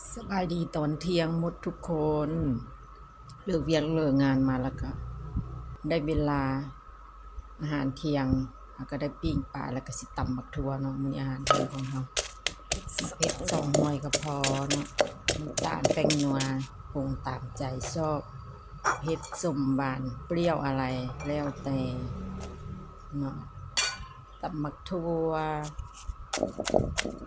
สบายดีตอนเที่ยงหมดทุกคน เลิกเวียนเลิกงานมาแล้วก็ ได้เวลาอาหารเที่ยงแล้วก็ได้ปิ้งปลาแล้วก็สิตำบักทัวเนาะมื้ออาหารเที่ยงของเราเผ็ดสองหน่วยก็พอเนาะน้ำตาลแป้งนัวปรุงตามใจชอบเผ็ดสมหวานเปรี้ยวอะไรแล้วแต่เนาะตำบักทัว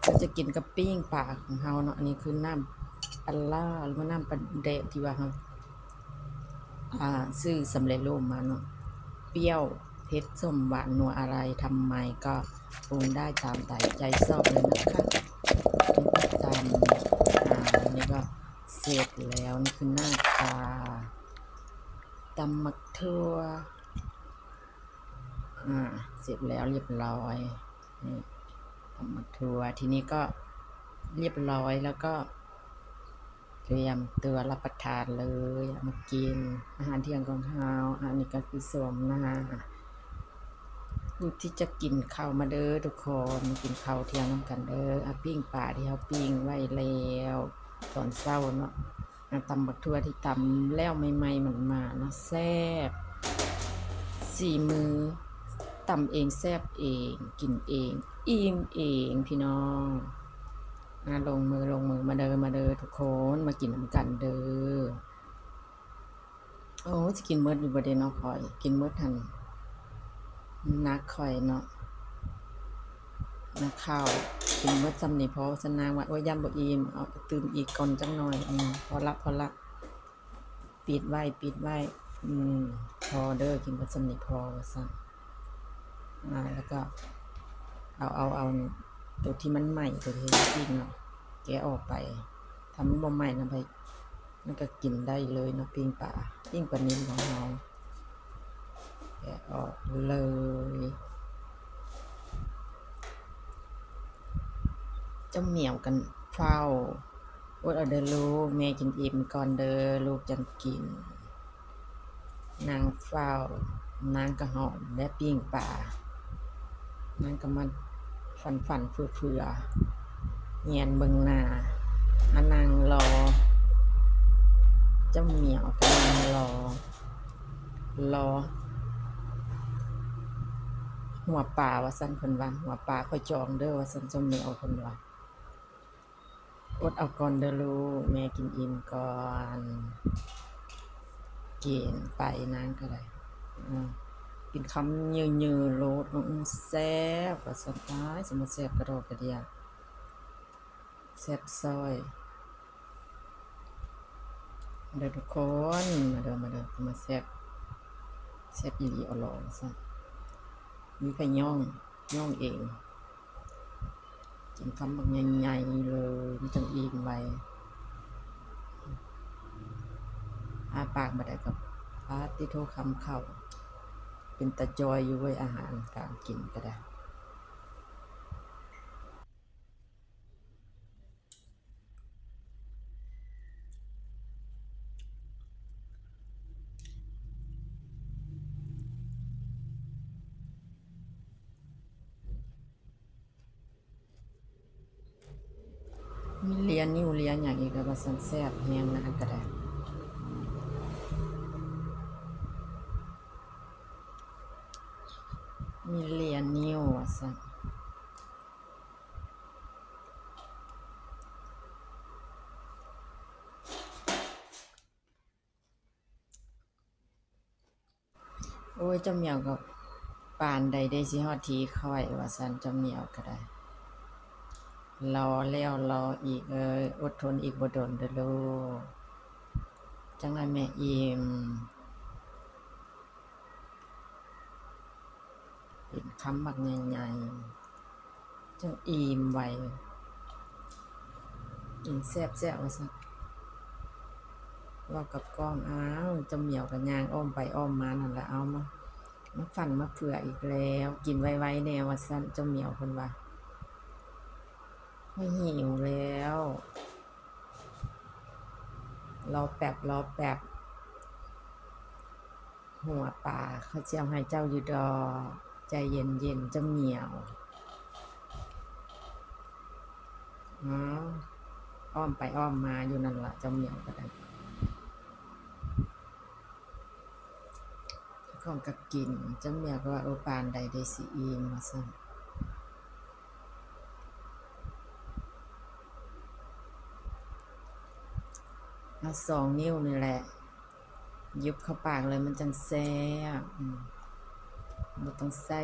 เราจะกินกับปิ้งปลาของเฮาเนาะอันนี้คือน้ำปลล่าหรือว่าน้ำปลาแดกที่ว่าเฮาอ่าซื้อสำเร็จรูปมาเนาะเปรี้ยวเผ็ดส้มหวานนัวอะไรทำไมก็ปรุงได้ตามใจใจชอบเลยนะคะนี่ก็ตามอ่าอันนี้ก็เสร็จแล้วนี่คือหน้าตาตำมักทั่วอ่าเสร็จแล้วเรียบร้อยนี่ ทำมาทัวร์ทีนี้ก็เรียบร้อยแล้วก็ เตรียมตัวรับประทานเลยมากิน อาหารเที่ยงของเราอันนี้ก็คือสวมนะคะที่จะกินข้าวมาเด้อทุกคนกินข้าวเที่ยงน้ำกันเด้ออาปิ้งป่าที่เขาปิ้งไว้แล้วตอนเช้าเนาะตำบักทั่วที่ตำแล้วใหม่ๆมันมาเนาะแซ่บสี่มือ ตำเองแซบเอง กินเองอิ่มเองพี่น้องมาลงมือลงมือมาเดินมาเดินทุกคนมากินน้ำกันเด้อโอ้จะกินเมดอยู่ประเด็นเนาะคอย กินเมดทันนักคอยเนาะนักข้าวกินเมดจำนี่พอสนางว่าโอ้ยยำบ่อิ่มเอาตื่มอีกก่อนจังหน่อยอืมพอละพอละปิดไว้ปิดไว้ อืม พอเด้อกินเมดจำนี่พอสั่ง อ่าแล้วก็เอาเอาเอาตัวที่มันใหม่ตัวที่ปิ้งเนาะแกะออกไปทำมันบ่ใหม่นะไปมันก็กินได้เลยเนาะปิ้งปลาปิ้งปลานิ่มของเราแกะออกเลยเจ้าเหมียวกันเฝ้าอดเอาเด้อลูกแม่กินอิ่มก่อนเด้อลูกจังกิน นางเฝ้านางกระหอมและปิ้งปลานก็มันฝันฝันเฟือเฟือเงียนเบิงหนาอานางรอ เจ้าเหมียวกำลังรอ รอ หัวป่าว่าสันคนว่าหัวป่าค่อยจองเด้อว่าสันเจ้าเหมียวคนว่าอดเอาก่อนเด้อลูกแม่กินอิ่มก่อนกินไปนางก็ได้อืม กินคำเยือเยือโลดแซ่บกว่าสตายสมแซ่บกระโดดกระเดียแซ่บซอยมาเด้อทุกคนมาเด้อมาเด้อมาแซ่บแซ่บอีหลีเอาลองซะมีใครย่องย่องเองกินคำบางใหญ่ๆเลยมันจังอิ่มไว้อาปากมาได้กับปาติโทคำเข้า เป็นตะจอยอยู่เว้ยอาหารการกินก็ได้มีเลียนนิ้วเลียนอย่างอีกแล้วก็สันแซ่บแห้งนะคะก็ได้ มีเลียนนิ้วอะสันโอ้ยจ้าเหมียวกับปานใดได้สิฮอดทีค่อยว่าสันจ้าเหมียวก็ได้รอแล้วรออีกเอ้ยอดทนอีกบ่ดนเด้อลูกจังไดแม่อิ่ม เป็นคำบักใหญ่ๆจังอิ่มไวกินแซ่บๆว่าซั่นเว่ากับกล้องอ้าวจะเหมียวกับยางอ้อมไปอ้อมมานั่นแหละเอามามาฝันมาเผื่ออีกแล้ว กินไวๆแน่ว่าซั่นจ้าเหมียวเพิ่นว่าไม่หิวแล้วรอแป๊บรอแป๊บหัวป่าเขาเจียวให้เจ้าอยู่ดอก ใจเย็นเย็นๆเจะเหมียวอ้าวอ้อมไปอ้อมมาอยู่นั่นละเจ้าเหมียวก็ได้เจ้าของก็กินเจ้าเหมียวก็ว่าโอปานใดได้สิอีมมาสั่นเอาสองนิ้วนี่แหละ ยุบเข้าปากเลยมันจังแซ่บ อืมบ่ต้องใส่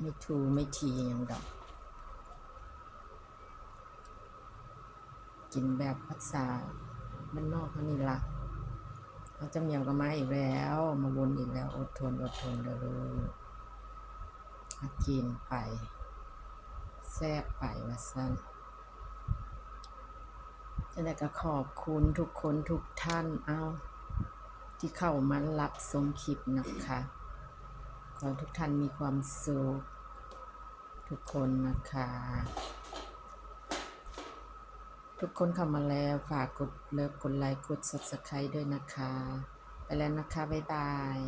ไม่ทูไม่ทีอย่างดอก กินแบบภาษาบ้านนอกเขานี่ละเขาจะเมียวกับมาอีกแล้ว มาวนอีกแล้ว อดทนอดทนเด้อลูกกินไปแซ่บไปว่าสั้นจะได้ก็ขอบคุณทุกคนทุกท่านเอา ที่เข้ามารับชมคลิปนะคะ ขอทุกท่านมีความสุขทุกคนนะคะ ทุกคนเข้ามาแล้วฝากกดเลิฟกดไลค์กด subscribe ด้วยนะคะ ไปแล้วนะคะ บ๊ายบาย